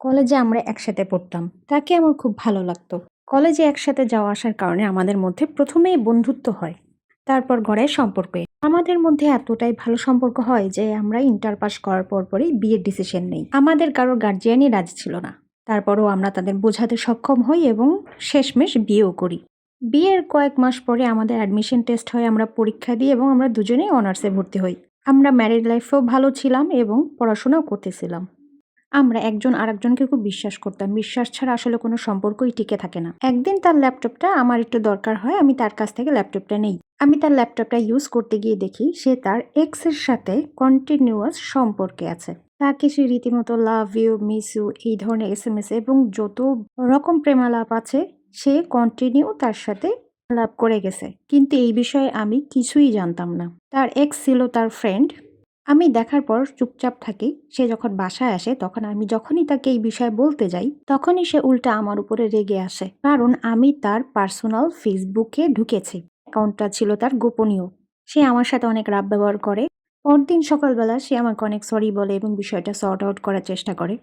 কলেজে আমরা একসাথে পড়তাম। তাকে আমার খুব ভালো লাগতো। কলেজে একসাথে যাওয়া আসার কারণে আমাদের মধ্যে প্রথমেই বন্ধুত্ব হয়। তারপর গড়ে সম্পর্ক। আমাদের মধ্যে এতটাই ভালো সম্পর্ক হয় যে আমরা ইন্টার পাস করার পর পরই বিয়ের ডিসিশন নেই। আমাদের কারোর গার্জিয়ানই রাজি ছিল না। তারপরও আমরা তাদের বোঝাতে সক্ষম হই এবং শেষমেশ বিয়েও করি। বিয়ের কয়েক মাস পরে আমাদের অ্যাডমিশন টেস্ট হয়, আমরা পরীক্ষা দিই এবং আমরা দুজনেই অনার্সে ভর্তি হই। আমরা ম্যারিড লাইফেও ভালো ছিলাম এবং পড়াশোনাও করতেছিলাম। আমরা একজন আরেকজনকে খুব বিশ্বাস করতাম। বিশ্বাস ছাড়া আসলে কোনো সম্পর্কই টিকে থাকে না। একদিন তার ল্যাপটপটা আমার একটু দরকার হয়, আমি তার কাছ থেকে ল্যাপটপটা নেই। আমি তার ল্যাপটপটা ইউজ করতে গিয়ে দেখি সে তার এক্সের সাথে কন্টিনিউয়াস সম্পর্কে আছে। তাকে সে রীতিমতো লাভ ইউ মিস ইউ এই ধরনের এস এম এস এবং যত রকম প্রেমালাপ আছে, সে কন্টিনিউ তার সাথে লাভ করে গেছে। কিন্তু এই বিষয়ে আমি কিছুই জানতাম না। তার এক্স ছিল তার ফ্রেন্ড আমি দেখার পর চুপচাপ থাকি। সে যখন বাসায় আসে, তখন আমি যখনই তাকে এই বিষয়ে বলতে যাই, তখনই সে উল্টা আমার উপরে রেগে আসে। কারণ আমি তার পার্সোনাল ফেসবুকে ঢুকেছি। অ্যাকাউন্টটা ছিল তার গোপনীয়। সে আমার সাথে অনেক রাব ব্যবহার করে। পরদিন সকালবেলা সে আমাকে অনেক সরি বলে এবং বিষয়টা সর্ট আউট করার চেষ্টা করে।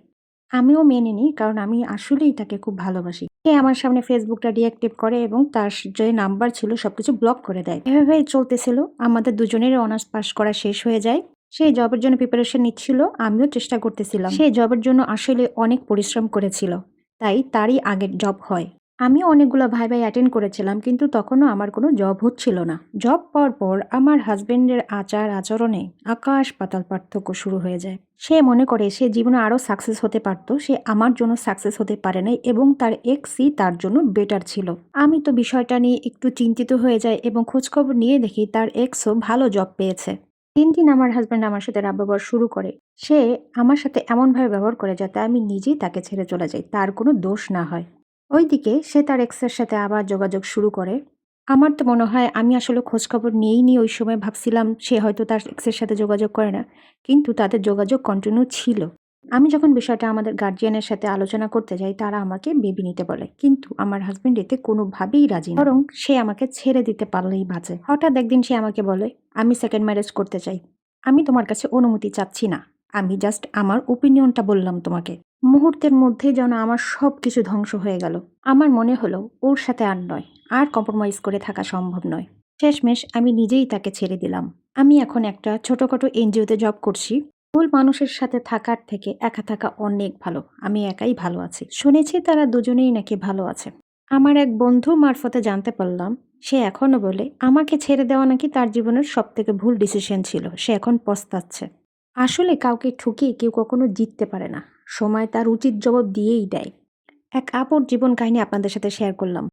আমিও মেনে নিই, কারণ আমি আসলেই তাকে খুব ভালোবাসি। সে আমার সামনে ফেসবুকটা ডিঅ্যাক্টিভ করে এবং তার যে নাম্বার ছিল সবকিছু ব্লক করে দেয়। এভাবে চলতেছিল। আমাদের দুজনের অনার্স পাস করা শেষ হয়ে যায়। সে জবের জন্য প্রিপারেশন নিচ্ছিল, আমিও চেষ্টা করতেছিলাম। সে জবের জন্য আসলে অনেক পরিশ্রম করেছিল, তাই তারই আগের জব হয়। আমি অনেকগুলো ভাই ভাই অ্যাটেন্ড করেছিলাম, কিন্তু তখনও আমার কোনো জব হচ্ছিল না। জব পাওয়ার পর আমার হাজব্যান্ডের আচার আচরণে আকাশ পাতাল পার্থক্য শুরু হয়ে যায়। সে মনে করে সে জীবনে আরও সাকসেস হতে পারতো, সে আমার জন্য সাকসেস হতে পারে নাই এবং তার এক্সই তার জন্য বেটার ছিল। আমি তো বিষয়টা নিয়ে একটু চিন্তিত হয়ে যাই এবং খোঁজখবর নিয়ে দেখি তার এক্সও ভালো জব পেয়েছে। দিন দিন আমার হাজব্যান্ড আমার সাথে রাব ব্যবহার শুরু করে। সে আমার সাথে এমনভাবে ব্যবহার করে যাতে আমি নিজেই তাকে ছেড়ে চলে যাই, তার কোনো দোষ না হয়। ওইদিকে সে তার এক্সের সাথে আবার যোগাযোগ শুরু করে। আমার তো মনে হয় আমি আসলে খোঁজখবর নিয়েই নি ওই সময় ভাবছিলাম, সে হয়তো তার এক্সের সাথে যোগাযোগ করে না। কিন্তু তাদের যোগাযোগ কন্টিনিউ ছিল। আমি যখন বিষয়টা আমাদের গার্জিয়ানের সাথে আলোচনা করতে যাই, তারা আমাকে বেবি নিতে বলে। কিন্তু আমার হাজবেন্ড এতে কোনোভাবেই রাজি বরং সে আমাকে ছেড়ে দিতে পারলেই বাঁচে। হঠাৎ একদিন সে আমাকে বলে, আমি সেকেন্ড ম্যারেজ করতে চাই। আমি তোমার কাছে অনুমতি চাচ্ছি না। আমি জাস্ট আমার ওপিনিয়নটা বললাম তোমাকে। মুহূর্তের মধ্যে যেন আমার সব কিছু ধ্বংস হয়ে গেল। আমার মনে হলো, ওর সাথে আর নয়। আর কম্প্রোমাইজ করে থাকা সম্ভব নয়। শেষমেশ আমি নিজেই তাকে ছেড়ে দিলাম। আমি এখন একটা ছোটোখাটো এনজিওতে জব করছি। ভুল মানুষের সাথে থাকার থেকে একা থাকা অনেক ভালো। আমি একাই ভালো আছি। শুনেছি তারা দুজনেই নাকি ভালো আছে। আমার এক বন্ধু মারফতে জানতে পারলাম, সে এখনও বলে, আমাকে ছেড়ে দেওয়া নাকি তার জীবনের সব থেকে ভুল ডিসিশন ছিল। সে এখন পস্তাচ্ছে। আসলে কাউকে ঠুকিয়ে কেউ কখনো জিততে পারে না। সময় তার উচিত জবাব দিয়েই দেয়। এক আপর জীবন কাহিনী আপনাদের সাথে শেয়ার করলাম।